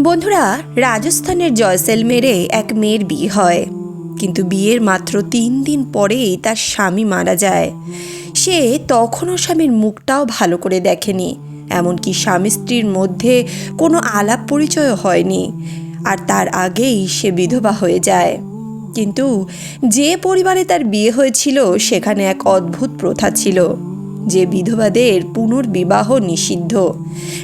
বন্ধুরা, রাজস্থানের জয়সেলমেরে এক মেয়ের বিয়ে হয়। কিন্তু বিয়ের মাত্র তিন দিন পরেই তার স্বামী মারা যায়। সে তখনও স্বামীর মুখটাও ভালো করে দেখেনি। এমনকি স্বামী স্ত্রীর মধ্যে কোনো আলাপ পরিচয় হয়নি। আর তার আগেই সে বিধবা হয়ে যায়। কিন্তু যে পরিবারে তার বিয়ে হয়েছিল, সেখানে এক অদ্ভুত প্রথা ছিল। যে বিধবাদের পুনর্বিবাহ নিষিদ্ধ।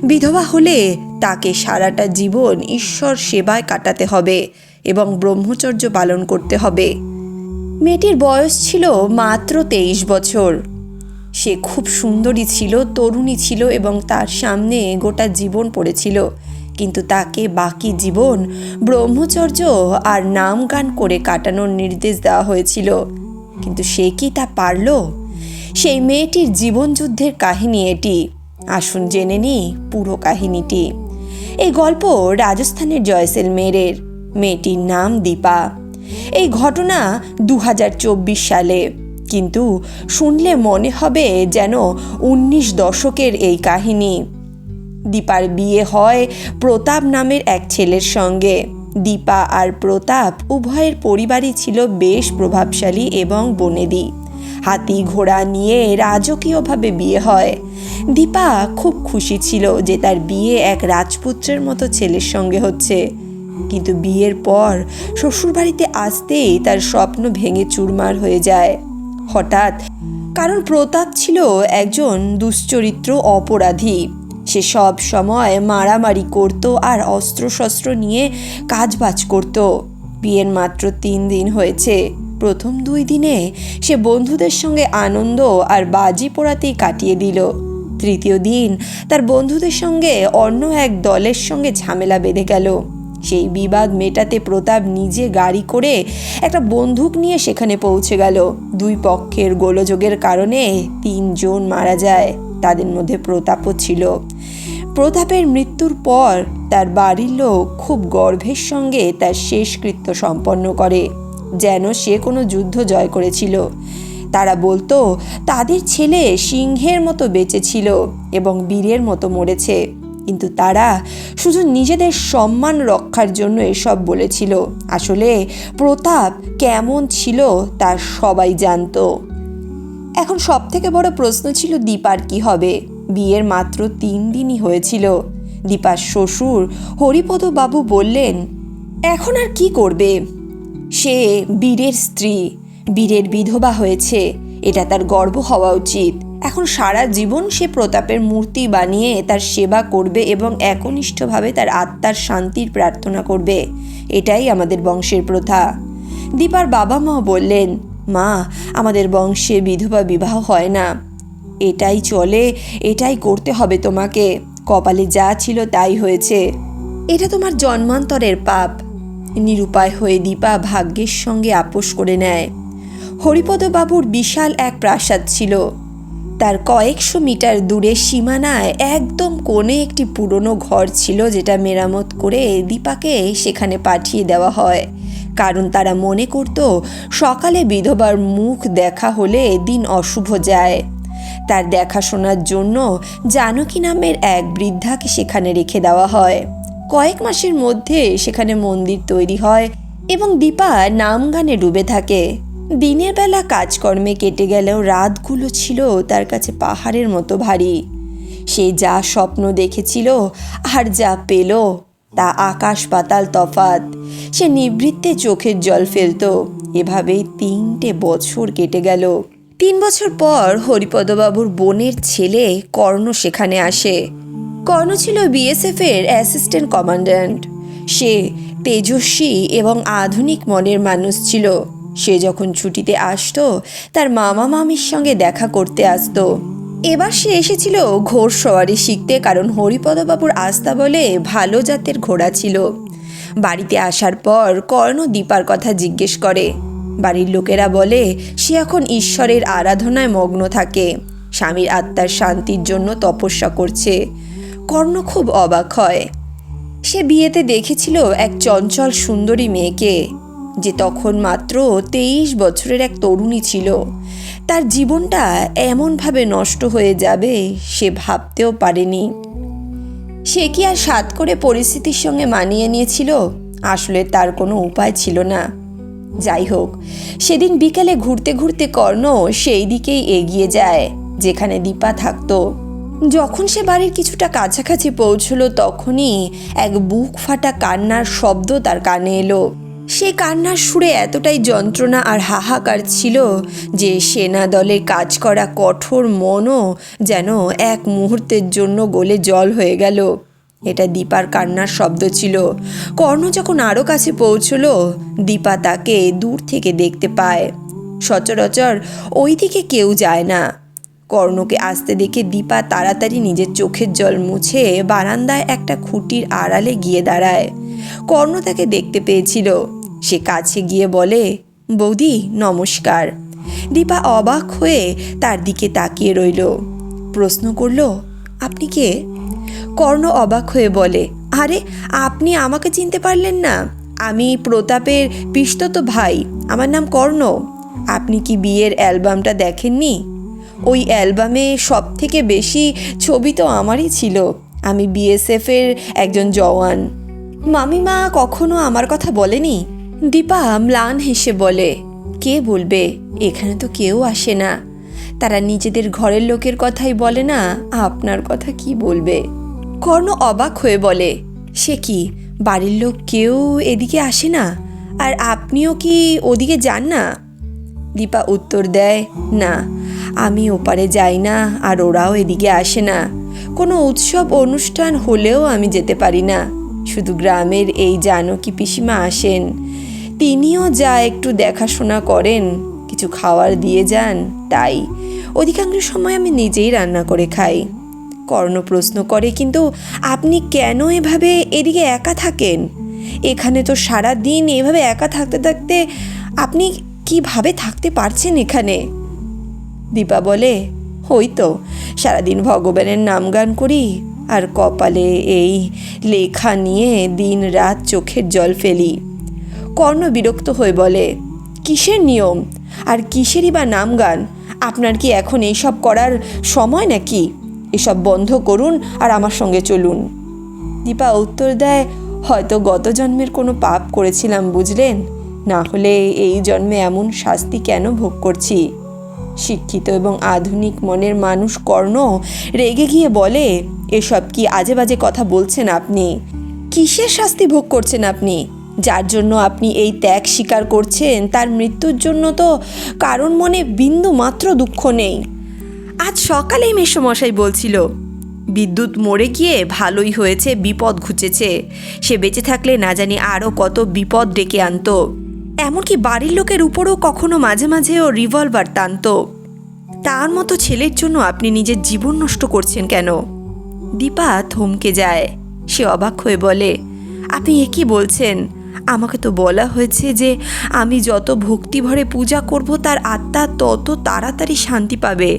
বিধবা হলে তাকে সারাটা জীবন ঈশ্বর সেবায় কাটাতে হবে এবং ব্রহ্মচর্য পালন করতে হবে। মেয়েটির বয়স ছিল মাত্র তেইশ বছর। সে খুব সুন্দরী ছিল, তরুণী ছিল এবং তার সামনে গোটা জীবন পড়েছিল। কিন্তু তাকে বাকি জীবন ব্রহ্মচর্য আর নাম গান করে কাটানোর নির্দেশ দেওয়া হয়েছিল। কিন্তু সে কি তা পারল? সেই মেয়েটির জীবনযুদ্ধের কাহিনী এটি। আসুন জেনে নিই পুরো কাহিনীটি। এই গল্প রাজস্থানের জয়সেলমেরের মেয়েটির নাম দীপা। এই ঘটনা দু হাজার চব্বিশ সালে। কিন্তু শুনলে মনে হবে যেন উনিশ দশকের এই কাহিনী। দীপার বিয়ে হয় প্রতাপ নামের এক ছেলের সঙ্গে। দীপা আর প্রতাপ উভয়ের পরিবারই ছিল বেশ প্রভাবশালী এবং বনেদি। হাতি ঘোড়া নিয়ে রাজকীয়ভাবে বিয়ে হয়। দীপা খুব খুশি ছিল যে তার বিয়ে এক রাজপুত্রের মতো ছেলের সঙ্গে হচ্ছে। কিন্তু বিয়ের পর শ্বশুরবাড়িতে আসতেই তার স্বপ্ন ভেঙে চুরমার হয়ে যায়। হঠাৎ কারণ প্রতাপ ছিল একজন দুশ্চরিত্র অপরাধী। সে সব সময় মারামারি করত আর অস্ত্রশস্ত্র নিয়ে কাজবাজ করত। বিয়ের মাত্র তিন দিন হয়েছে। প্রথম দুই দিনে সে বন্ধুদের সঙ্গে আনন্দ আর বাজি পোড়াতেই কাটিয়ে দিল। তৃতীয় দিন তার বন্ধুদের সঙ্গে অন্য এক দলের সঙ্গে ঝামেলা বেঁধে গেল। সেই বিবাদ মেটাতে প্রতাপ নিজে গাড়ি করে একটা বন্দুক নিয়ে সেখানে পৌঁছে গেল। দুই পক্ষের গোলযোগের কারণে তিনজন মারা যায়, তাদের মধ্যে প্রতাপও ছিল। প্রতাপের মৃত্যুর পর তার বাড়ির লোক খুব গর্ভের সঙ্গে তার শেষকৃত্য সম্পন্ন করে। যেন সে কোনো যুদ্ধ জয় করেছিল। তারা বলতো, তাদের ছেলে সিংহের মতো বেঁচে ছিল এবং বীরের মতো মরেছে। কিন্তু তারা শুধু নিজেদের সম্মান রক্ষার জন্য এসব বলেছিল। আসলে প্রতাপ কেমন ছিল তা সবাই জানতো। এখন সব থেকে বড় প্রশ্ন ছিল দীপার কি হবে? বিয়ের মাত্র তিন দিনই হয়েছিল। দীপার শ্বশুর হরিপদ বাবু বললেন, এখন আর কি করবে? সে বীরের স্ত্রী, বীরের বিধবা হয়েছে, এটা তার গর্ব হওয়া উচিত। এখন সারা জীবন সে প্রতাপের মূর্তি বানিয়ে তার সেবা করবে এবং একনিষ্ঠভাবে তার আত্মার শান্তির প্রার্থনা করবে। এটাই আমাদের বংশের প্রথা। দীপার বাবা মা বললেন, মা, আমাদের বংশে বিধবা বিবাহ হয় না। এটাই চলে, এটাই করতে হবে তোমাকে। কপালে যা ছিল তাই হয়েছে। এটা তোমার জন্মান্তরের পাপ। নিরুপায় হয়ে দীপা ভাগ্যের সঙ্গে আপোষ করে নেয়। হরিপদবাবুর বিশাল এক প্রাসাদ ছিল। তার কয়েকশো মিটার দূরে সীমানায় একদম কোণে একটি পুরনো ঘর ছিল যেটা মেরামত করে দীপাকে সেখানে পাঠিয়ে দেওয়া হয়। কারণ তারা মনে করত, সকালে বিধবার মুখ দেখা হলে দিন অশুভ যায়। তার দেখাশোনার জন্য জানকী নামের এক বৃদ্ধাকে সেখানে রেখে দেওয়া হয়। কয়েক মাসের মধ্যে সেখানে মন্দির তৈরি হয় এবং দীপা নাম গানে ডুবে থাকে। দিনের বেলা কাজকর্মে কেটে গেলেও রাতগুলো ছিল তার কাছে পাহাড়ের মতো ভারী। সে যা স্বপ্ন দেখেছিল আর যা পেল তা আকাশ পাতাল তফাত সে নিবৃত্তে চোখের জল ফেলত। এভাবেই তিনটে বছর কেটে গেল। তিন বছর পর হরিপদবাবুর বোনের ছেলে কর্ণ সেখানে আসে। কর্ণ ছিল বিএসএফ এর অ্যাসিস্ট্যান্ট কমান্ড্যান্ট সে তেজস্বী এবং আধুনিক মনের মানুষ ছিল। সে যখন ছুটিতে আসতো, তার মামা মামির সঙ্গে দেখা করতে আসতো। এবার সে এসেছিল ঘোড় সওয়ারি শিখতে কারণ হরিপদবাবুর আস্থা বলে ভালো জাতের ঘোড়া ছিল। বাড়িতে আসার পর কর্ণ দীপার কথা জিজ্ঞেস করে। বাড়ির লোকেরা বলে, সে এখন ঈশ্বরের আরাধনায় মগ্ন থাকে। স্বামীর আত্মার শান্তির জন্য তপস্যা করছে। কর্ণ খুব অবাক হয়। সে বিয়েতে দেখেছিল এক চঞ্চল সুন্দরী মেয়েকে, যে তখন মাত্র তেইশ বছরের এক তরুণী ছিল। তার জীবনটা এমনভাবে নষ্ট হয়ে যাবে সে ভাবতেও পারেনি। সে কি আর সাত করে পরিস্থিতির সঙ্গে মানিয়ে নিয়েছিল? আসলে তার কোনো উপায় ছিল না। যাই হোক, সেদিন বিকেলে ঘুরতে ঘুরতে কর্ণ সেই দিকেই এগিয়ে যায়, যেখানে দীপা থাকতো। যখন সে বাড়ির কিছুটা কাছাকাছি পৌঁছলো, তখনই এক বুক ফাটা কান্নার শব্দ তার কানে এলো। সে কান্নার সুরে এতটাই যন্ত্রণা আর হাহাকার ছিল যে সেনা দলে কাজ করা কঠোর মনও যেন এক মুহূর্তের জন্য গলে জল হয়ে গেল। এটা দীপার কান্নার শব্দ ছিল। কর্ণ যখন আরও কাছে পৌঁছলো, দীপা তাকে দূর থেকে দেখতে পায়। সচরাচর ওই দিকে কেউ যায় না। কর্ণকে আসতে দেখে দীপা তাড়াতাড়ি নিজের চোখের জল মুছে বারান্দায় একটা খুঁটির আড়ালে গিয়ে দাঁড়ায়। কর্ণ তাকে দেখতে পেয়েছিল। সে কাছে গিয়ে বলে, বৌদি, নমস্কার। দীপা অবাক হয়ে তার দিকে তাকিয়ে রইল। প্রশ্ন করল, আপনি কে? কর্ণ অবাক হয়ে বলে, আরে, আপনি আমাকে চিনতে পারলেন না। আমি প্রতাপের পিস্তত ভাই। আমার নাম কর্ণ। আপনি কি বিয়ের অ্যালবামটা দেখেননি? ওই অ্যালবামে সব থেকে বেশি ছবি তো আমারই ছিল। আমি বিএসএফের একজন জওয়ান। মামিমা কখনো আমার কথা বলেনি? দীপা ম্লান হেসে বলে, কে বলবে? এখানে তো কেউ আসে না। তারা নিজেদের ঘরের লোকের কথাই বলে না, আপনার কথা কি বলবে? কর্ণ অবাক হয়ে বলে, সে কি, বাড়ির লোক কেউ এদিকে আসে না? আর আপনিও কি ওদিকে যান না? দীপা উত্তর দেয়, না, আমি ওপারে যাই না আর ওরাও এদিকে আসে না। কোনো উৎসব অনুষ্ঠান হলেও আমি যেতে পারি না। শুধু গ্রামের এই জানকী পিসিমা আসেন। তিনিও যা একটু দেখাশোনা করেন, কিছু খাওয়ার দিয়ে যান, তাই। অধিকাংশ সময় আমি নিজেই রান্না করে খাই। কর্ণ প্রশ্ন করে, কিন্তু আপনি কেন এভাবে এদিকে একা থাকেন? এখানে তো সারা দিন এভাবে একা থাকতে থাকতে আপনি কীভাবে থাকতে পারছেন এখানে? দীপা বলে, ওই তো, সারাদিন ভগবানের নাম গান করি, আর কপালে এই লেখা নিয়ে দিন রাত চোখের জল ফেলি। কর্ণ বিরক্ত হয়ে বলে, কিসের নিয়ম? আর কিসেরই বা নাম গান? আপনার কি এখন এইসব করার সময় নাকি? এসব বন্ধ করুন আর আমার সঙ্গে চলুন। দীপা উত্তর দেয়, হয়তো গত জন্মের কোনো পাপ করেছিলাম, বুঝলেন? না হলে এই জন্মে এমন শাস্তি কেন ভোগ করছি? শিক্ষিত এবং আধুনিক মনের মানুষ কর্ণ রেগে গিয়ে বলে, এসব কি আজে বাজে কথা বলছেন আপনি? কিসের শাস্তি ভোগ করছেন আপনি? যার জন্য আপনি এই ত্যাগ স্বীকার করছেন, তার মৃত্যুর জন্য তো কারণ মনে বিন্দু মাত্র দুঃখ নেই। আজ সকালেই মেসমশাই বলছিল, বিদ্যুৎ মরে গিয়ে ভালোই হয়েছে, বিপদ ঘুচেছে। সে বেঁচে থাকলে না জানি আরও কত বিপদ ডেকে আনতো। এমনকি বাড়ির লোকের উপরও কখনো মাঝে মাঝে ও রিভলভার টানতো। তার মতো ছেলের জন্য আপনি নিজের জীবন নষ্ট করছেন কেন? দীপা থমকে যায়। সে অবাক হয়ে বলে, আপনি এ কি বলছেন? আমাকে তো বলা হয়েছে যে আমি যত ভক্তিভরে পূজা করব, তার আত্মা তত তাড়াতাড়ি শান্তি পাবে।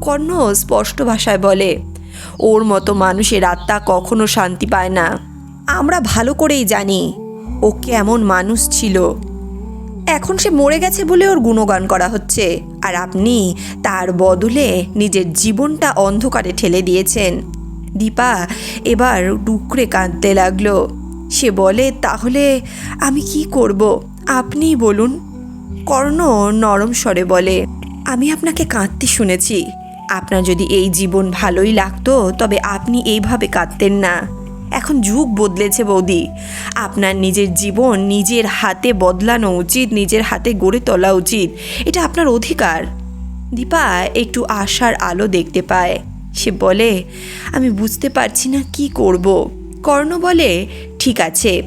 কর্ণ স্পষ্ট ভাষায় বলে, ওর মতো মানুষের আত্মা কখনো শান্তি পায় না। আমরা ভালো করেই জানি ও কেমন মানুষ ছিল। এখন সে মরে গেছে বলে ওর গুণগান করা হচ্ছে। আর আপনি তার বদলে নিজের জীবনটা অন্ধকারে ঠেলে দিয়েছেন। দীপা, এবার ডুকরে কাঁদতে লাগল। সে বলে, তাহলে আমি কি করব? আপনি বলুন। কর্ণ নরম স্বরে বলে, আমি আপনাকে কাঁদতে শুনেছি। আপনার যদি এই জীবন ভালোই লাগতো, তবে আপনি এইভাবে কাঁদতেন না। এখন যুগ বদলেছে বৌদি। আপনার নিজের জীবন নিজের হাতে বদলানো উচিত, নিজের হাতে গড়ে তোলা উচিত। এটা আপনার অধিকার। দীপা একটু আশার আলো দেখতে পায়। সে বলে, আমি বুঝতে পারছি না কি করব। কর্ণ বলে, ঠিক আছে,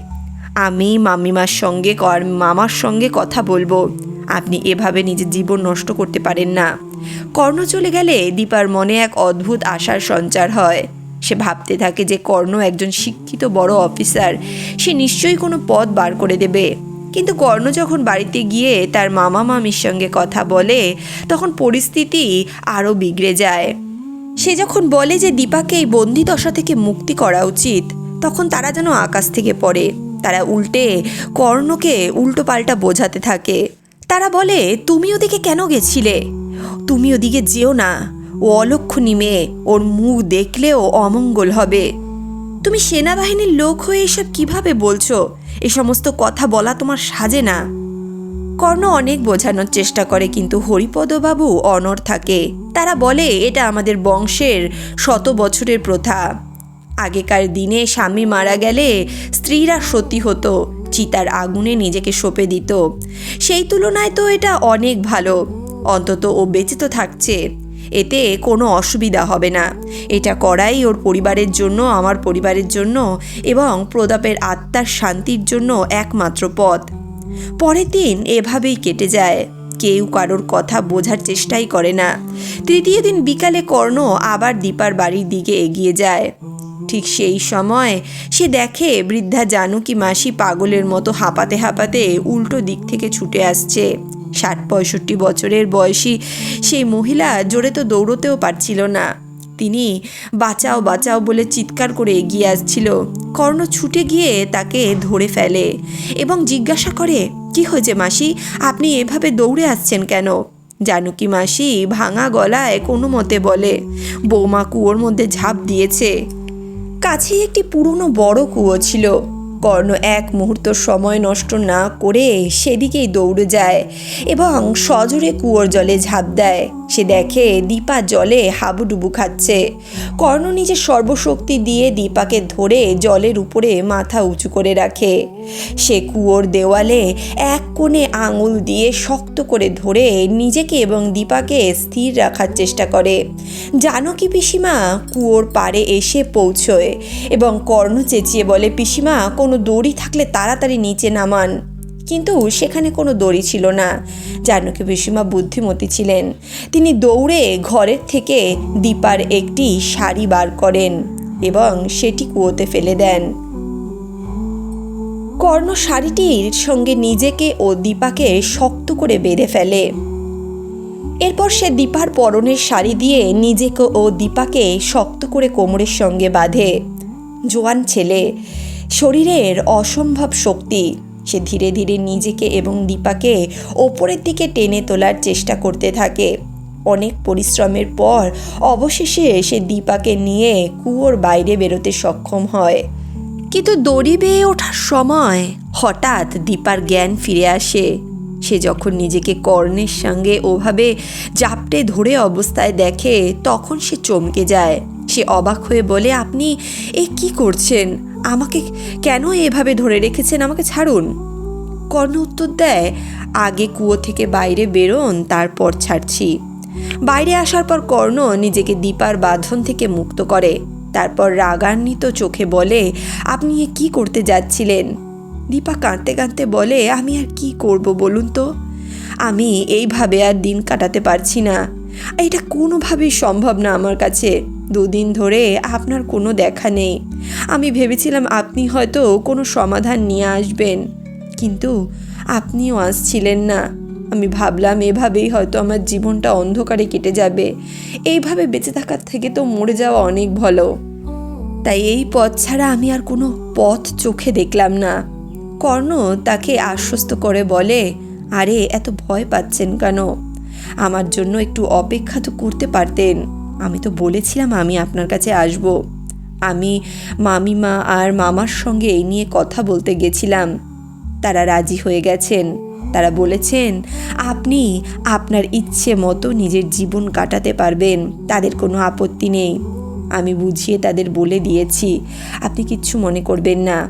আমি মামিমার সঙ্গে কর মামার সঙ্গে কথা বলব। আপনি এভাবে নিজের জীবন নষ্ট করতে পারেন না। কর্ণ চলে গেলে দীপার মনে এক অদ্ভুত আশার সঞ্চার হয়। সে ভাবতে থাকে যে কর্ণ একজন শিক্ষিত বড় অফিসার, সে নিশ্চয়ই কোনো পদ বার করে দেবে। কিন্তু কর্ণ যখন বাড়িতে গিয়ে তার মামা মামির সঙ্গে কথা বলে, তখন পরিস্থিতি আরও বিগড়ে যায়। সে যখন বলে যে দীপাকে এই বন্দি দশা থেকে মুক্তি করা উচিত, তখন তারা যেন আকাশ থেকে পড়ে। তারা উল্টে কর্ণকে উল্টো পাল্টা বোঝাতে থাকে। তারা বলে, তুমি ওদিকে কেন গেছিলে? তুমি ওদিকে যেও না। অলক্ষণী মেয়ে, ওর মুখ দেখলেও অমঙ্গল হবে। তুমি সেনাবাহিনীর লোক হয়ে এসব কীভাবে বলছো? এ সমস্ত কথা বলা তোমার সাজে না। কর্ণ অনেক বোঝানোর চেষ্টা করে, কিন্তু হরিপদবাবু অনর থাকে। তারা বলে, এটা আমাদের বংশের শত বছরের প্রথা। আগেকার দিনে স্বামী মারা গেলে স্ত্রীরা সতী হতো, চিতার আগুনে নিজেকে সঁপে দিত। সেই তুলনায় তো এটা অনেক ভালো। অন্তত ও বেঁচে তো থাকছে। এতে কোনো অসুবিধা হবে না। এটা করাই ওর পরিবারের জন্য, আমার পরিবারের জন্য এবং প্রতাপের আত্মার শান্তির জন্য একমাত্র পথ। পরের দিন এভাবেই কেটে যায়। কেউ কারোর কথা বোঝার চেষ্টাই করে না। তৃতীয় দিন বিকালে কর্ণ আবার দীপার বাড়ির দিকে এগিয়ে যায়। ঠিক সেই সময় সে দেখে বৃদ্ধা জানুকি মাসি পাগলের মতো হাঁপাতে হাঁপাতে উল্টো দিক থেকে ছুটে আসছে। ষাট পঁয়ষট্টি বছরের বয়সী সেই মহিলা জোরে তো দৌড়তেও পারছিল না। তিনি বাঁচাও বাঁচাও বলে চিৎকার করে এগিয়ে আসছিল। কর্ণ ছুটে গিয়ে তাকে ধরে ফেলে এবং জিজ্ঞাসা করে, কি হয়েছে মাসি? আপনি এভাবে দৌড়ে আসছেন কেন? জানুকি মাসি ভাঙা গলায় কোনো মতে বলে, বৌমা কুয়োর মধ্যে ঝাঁপ দিয়েছে। কাছেই একটি পুরনো বড় কুয়ো ছিল। কর্ণ এক মুহূর্ত সময় নষ্ট না করে সেদিকেই দৌড়ে যায় এবং সজোরে কুয়োর জলে ঝাঁপ দেয়। সে দেখে দীপা জলে হাবুডুবু খাচ্ছে। কর্ণ নিজের সর্বশক্তি দিয়ে দীপাকে ধরে জলের উপরে মাথা উঁচু করে রাখে। সে কুয়োর দেওয়ালে এক কোণে আঙুল দিয়ে শক্ত করে ধরে নিজেকে এবং দীপাকে স্থির রাখার চেষ্টা করে। জানকী পিসিমা? কুয়োর পাড়ে এসে পৌঁছয় এবং কর্ণ চেঁচিয়ে বলে, পিসিমা, কোনো দড়ি থাকলে তাড়াতাড়ি নিচে নামান। কিন্তু সেখানে কোনো দড়ি ছিল না। জানকী পিসিমা বুদ্ধিমতী ছিলেন। তিনি দৌড়ে ঘরের থেকে দীপার একটি শাড়ি বার করেন এবং সেটি কুয়োতে ফেলে দেন। কর্ণ শাড়িটির সঙ্গে নিজেকে ও দীপাকে শক্ত করে বেঁধে ফেলে। এরপর সে দীপার পরনের শাড়ি দিয়ে নিজেকে ও দীপাকে শক্ত করে কোমরের সঙ্গে বাঁধে। জোয়ান ছেলে, শরীরের অসম্ভব শক্তি। সে ধীরে ধীরে নিজেকে এবং দীপাকে ওপরের দিকে টেনে তোলার চেষ্টা করতে থাকে। অনেক পরিশ্রমের পর অবশেষে সে দীপাকে নিয়ে কুয়োর বাইরে বেরোতে সক্ষম হয়। কিন্তু দড়ি বেয়ে ওঠার সময় হঠাৎ দীপার জ্ঞান ফিরে আসে। সে যখন নিজেকে কর্ণের সঙ্গে ওভাবে জাপটে ধরে অবস্থায় দেখে, তখন সে চমকে যায়। সে অবাক হয়ে বলে, আপনি এ কি করছেন? আমাকে কেন এভাবে ধরে রেখেছেন? আমাকে ছাড়ুন। কর্ণ উত্তর দেয়, আগে কুয়ো থেকে বাইরে বেরোন, তারপর ছাড়ছি। বাইরে আসার পর কর্ণ নিজেকে দীপার বাঁধন থেকে মুক্ত করে। তারপর রাগান্বিত চোখে বলে, আপনি এ কি করতে যাচ্ছিলেন? দীপা কাঁদতে কাঁদতে বলে, আমি আর কি করব বলুন তো? আমি এইভাবে আর দিন কাটাতে পারছি না। এটা কোনোভাবেই সম্ভব না আমার কাছে। দুদিন ধরে আপনার কোনো দেখা নেই। আমি ভেবেছিলাম আপনি হয়তো কোনো সমাধান নিয়ে আসবেন। কিন্তু আপনিও আসছিলেন না। আমি ভাবলাম এভাবেই হয়তো আমার জীবনটা অন্ধকারে কেটে যাবে। এইভাবে বেঁচে থাকার থেকে তো মরে যাওয়া অনেক ভালো। তাই এই পথ ছাড়া আমি আর কোনো পথ চোখে দেখলাম না। কর্ণ তাকে আশ্বস্ত করে বলে, আরে, এত ভয় পাচ্ছেন কেন? আমার জন্য একটু অপেক্ষা তো করতে পারতেন। আমি তো বলেছিলাম আমি আপনার কাছে আসব। আমি মামিমা আর মামার সঙ্গে এই নিয়ে কথা বলতে গেছিলাম। তারা রাজি হয়ে গেছেন। তারা বলেছেন, আপনি আপনার ইচ্ছে মতো নিজের জীবন কাটাতে পারবেন, তাদের কোনো আপত্তি নেই। আমি বুঝিয়ে তাদের বলে দিয়েছি, আপনি কিচ্ছু মনে করবেন না।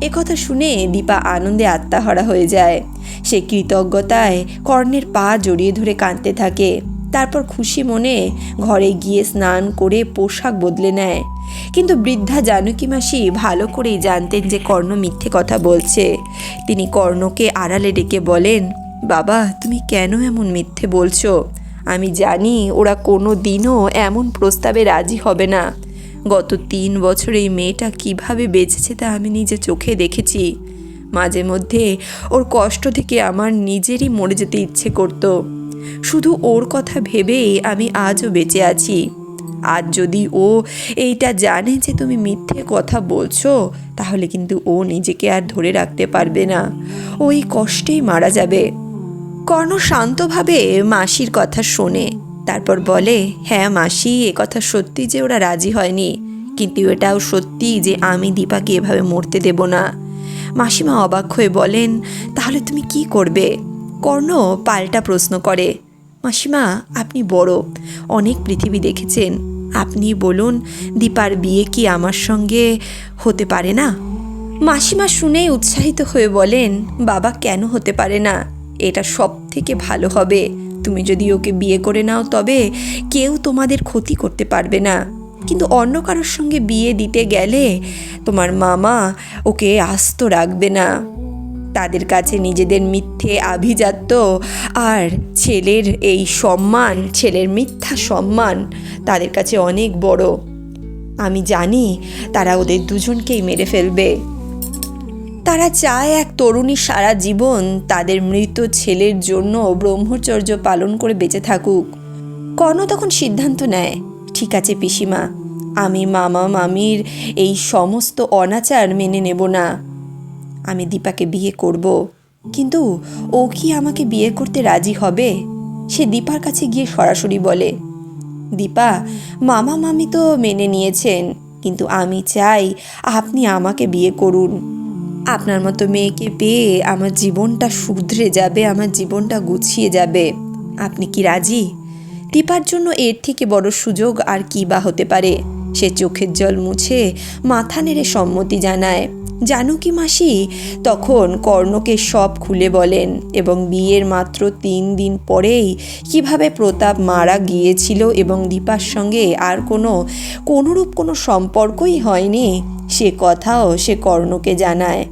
এ কথা শুনে দীপা আনন্দে আত্মাহারা হয়ে যায়। সে কৃতজ্ঞতায় কর্ণের পা জড়িয়ে ধরে কাঁদতে থাকে। তারপর খুশি মনে ঘরে গিয়ে স্নান করে পোশাক বদলে নেয়। কিন্তু বৃদ্ধা জানকী মাসি ভালো করেই জানতেন যে কর্ণ মিথ্যে কথা বলছে। তিনি কর্ণকে আড়ালে ডেকে বলেন, বাবা, তুমি কেন এমন মিথ্যে বলছো? আমি জানি ওরা কোনো দিনও এমন প্রস্তাবে রাজি হবে না। গত তিন বছর এই মেয়েটা কীভাবে বেঁচেছে তা আমি নিজে চোখে দেখেছি। মাঝে মধ্যে ওর কষ্ট থেকে আমার নিজেরই মরে যেতে ইচ্ছে করতো। শুধু ওর কথা ভেবেই আমি আজও বেঁচে আছি। আজ যদি ও এইটা জানে যে তুমি মিথ্যে কথা বলছো, তাহলে কিন্তু ও নিজেকে আর ধরে রাখতে পারবে না। ওই কষ্টেই মারা যাবে। কর্ণ শান্তভাবে মাসির কথা শোনে। তারপর বলে হ্যাঁ মাসি, এ কথা সত্যি যে ওরা রাজি হয়নি। কিন্তু এটাও সত্যি যে আমি দীপাকে এভাবে মরতে দেব না। মাসিমা অবাক হয়ে বলেন, তাহলে তুমি কি করবে? কর্ণ পাল্টা প্রশ্ন করে, মাসিমা, আপনি বড়। অনেক পৃথিবী দেখেছেন। আপনি বলুন, দীপার বিয়ে কি আমার সঙ্গে হতে পারে না? মাসিমা শুনেই উৎসাহিত হয়ে বলেন, বাবা, কেন হতে পারে না? এটা সব থেকে ভালো হবে। তুমি যদি ওকে বিয়ে করে নাও, তবে কেউ তোমাদের ক্ষতি করতে পারবে না। কিন্তু অন্য কারোর সঙ্গে বিয়ে দিতে গেলে তোমার মামা ওকে আস্ত রাখবে না। তাদের কাছে নিজেদের মিথ্যে আভিজাত্য আর ছেলের এই সম্মান, ছেলের মিথ্যা সম্মান তাদের কাছে অনেক বড়। আমি জানি তারা ওদের দুজনকেই মেরে ফেলবে। তারা চায় এক তরুণী সারা জীবন তাদের মৃত ছেলের জন্য ব্রহ্মচর্য পালন করে বেঁচে থাকুক। কর্ণ তখন সিদ্ধান্ত নেয়, ঠিক আছে পিসিমা, আমি মামা, মামির এই সমস্ত অনাচার মেনে নেব না। আমি দীপাকে বিয়ে করব। কিন্তু ও কি আমাকে বিয়ে করতে রাজি হবে? সে দীপার কাছে গিয়ে সরাসরি বলে, দীপা, মামা মামি তো মেনে নিয়েছেন, কিন্তু আমি চাই আপনি আমাকে বিয়ে করুন। আপনার মতো মেয়েকে পেয়ে আমার জীবনটা শুধরে যাবে, আমার জীবনটা গুছিয়ে যাবে। আপনি কি রাজি? দীপার জন্য এর থেকে বড় সুযোগ আর কি বা হতে পারে? সে চোখের জল মুছে মাথা নেড়ে সম্মতি জানায়। জানকী মাসি? তখন কর্ণকে সব খুলে বলেন এবং বিয়ের মাত্র তিন দিন পরেই কীভাবে প্রতাপ মারা গিয়েছিল এবং দীপার সঙ্গে আর কোনো, কোনোরূপ কোনো সম্পর্কই হয়নি, সে কথাও সে কর্ণকে জানায়।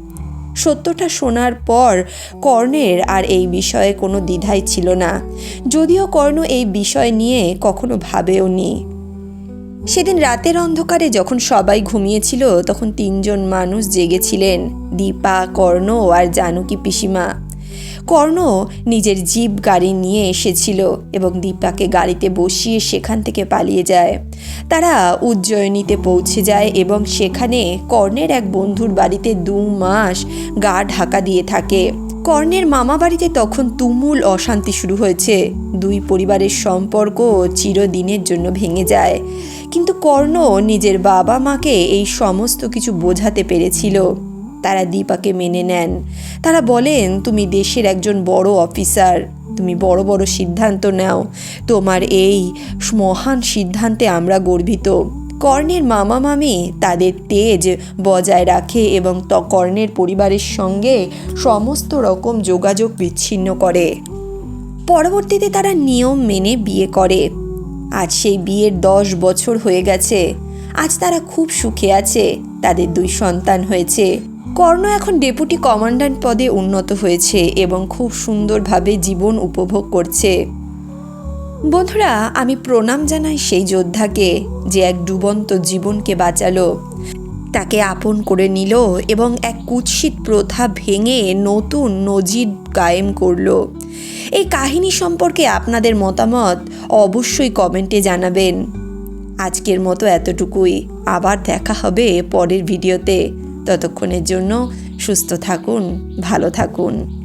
সত্যটা শোনার পর কর্ণের আর এই বিষয়ে কোনো দ্বিধাই ছিল না। যদিও কর্ণ এই বিষয় নিয়ে কখনো ভাবেও নি সেদিন রাতের অন্ধকারে যখন সবাই ঘুমিয়েছিল, তখন তিনজন মানুষ জেগেছিলেন, দীপা, কর্ণ আর জানকী পিসিমা। কর্ণ নিজের জিপ গাড়ি নিয়ে এসেছিল এবং দীপাকে গাড়িতে বসিয়ে সেখান থেকে পালিয়ে যায়। তারা উজ্জয়িনীতে পৌঁছে যায় এবং সেখানে কর্ণের এক বন্ধুর বাড়িতে দু মাস গা ঢাকা দিয়ে থাকে। কর্ণের মামা বাড়িতে তখন তুমুল অশান্তি শুরু হয়েছে। দুই পরিবারের সম্পর্ক চিরদিনের জন্য ভেঙে যায়। কিন্তু কর্ণ নিজের বাবা মাকে এই সমস্ত কিছু বোঝাতে পেরেছিল। তারা দীপাকে মেনে নেন। তারা বলেন, তুমি দেশের একজন বড় অফিসার। তুমি বড় বড় সিদ্ধান্ত নাও। তোমার এই মহান সিদ্ধান্তে আমরা গর্বিত। কর্ণের মামা মামি তাদের তেজ বজায় রাখে এবং ত কর্ণের পরিবারের সঙ্গে সমস্ত রকম যোগাযোগ বিচ্ছিন্ন করে। পরবর্তীতে তারা নিয়ম মেনে বিয়ে করে। আজ সেই বিয়ের দশ বছর হয়ে গেছে। আজ তারা খুব সুখে আছে। তাদের দুই সন্তান হয়েছে। কর্ণ এখন ডেপুটি কমান্ড্যান্ট পদে উন্নত হয়েছে এবং খুব সুন্দরভাবে জীবন উপভোগ করছে। বন্ধুরা, আমি প্রণাম জানাই সেই যোদ্ধাকে যে এক ডুবন্ত জীবনকে বাঁচালো। তাকে আপন করে নিল এবং এক কুৎসিত প্রথা ভেঙে নতুন নজির কায়েম করল। এই কাহিনী সম্পর্কে আপনাদের মতামত অবশ্যই কমেন্টে জানাবেন। আজকের মতো এতটুকুই। আবার দেখা হবে পরের ভিডিওতে। ততক্ষণের জন্য সুস্থ থাকুন, ভালো থাকুন।